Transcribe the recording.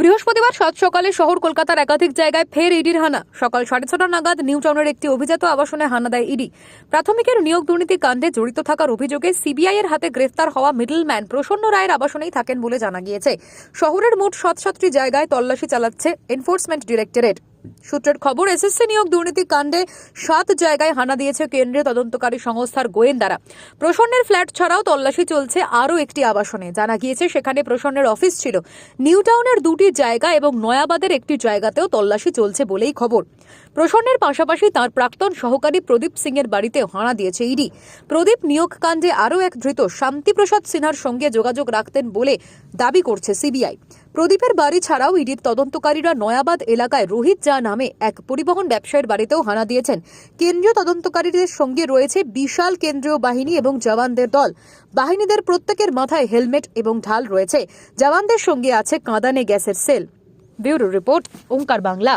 বৃহস্পতিবার সাত সকালে শহর কলকাতার একাধিক জায়গায় ফের ইডির হানা। সকাল সাড়ে ছটা নাগাদ নিউ টাউনের একটি অভিজাত আবাসনে হানা দেয় ইডি। প্রাথমিকের নিয়োগ দুর্নীতি কাণ্ডে জড়িত থাকার অভিযোগে সিবিআই এর হাতে গ্রেফতার হওয়া মিডলম্যান প্রসন্ন রায়ের আবাসনেই থাকেন বলে জানা গিয়েছে। শহরের মোট সাত সাতটি জায়গায় তল্লাশি চালাচ্ছে এনফোর্সমেন্ট ডিরেক্টরেট। সূত্রের খবর, এসএসসি নিয়োগ দুর্নীতি কাণ্ডে সাত জায়গায় হানা দিয়েছে কেন্দ্রীয় তদন্তকারী সংস্থার গোয়েন্দারা। প্রসন্নের ফ্ল্যাট ছাড়াও তল্লাশি চলছে আরও একটি আবাসনে। জানা গিয়েছে, সেখানে প্রসন্নের অফিস ছিল। নিউ টাউনের দুটি জায়গা এবং নয়াবাদের একটি জায়গাতেও তল্লাশি চলছে বলেই খবর। প্রসন্নের পাশাপাশি তার প্রাক্তন সহকারী প্রদীপ সিং এর বাড়িতে হানা দিয়েছে ইডি। প্রদীপ নিয়োগ কাণ্ডে আরও এক ধৃত শান্তিপ্রসাদ সিনহার সঙ্গে যোগাযোগ রাখতেন বলে দাবি করছে সিবিআই। প্রদীপের বাড়ি ছাড়াও ইডির তদন্তকারীরা নয়াবাদ এলাকায় রোহিত যা নামে এক পরিবহন ব্যবসায়ীর বাড়িতেও হানা দিয়েছেন। কেন্দ্রীয় তদন্তকারীদের সঙ্গে রয়েছে বিশাল কেন্দ্রীয় বাহিনী এবং জওয়ানদের দল। বাহিনীদের প্রত্যেকের মাথায় হেলমেট এবং ঢাল রয়েছে। জওয়ানদের সঙ্গে আছে কাঁদানে গ্যাসের shell. Bureau report, Omkar Bangla.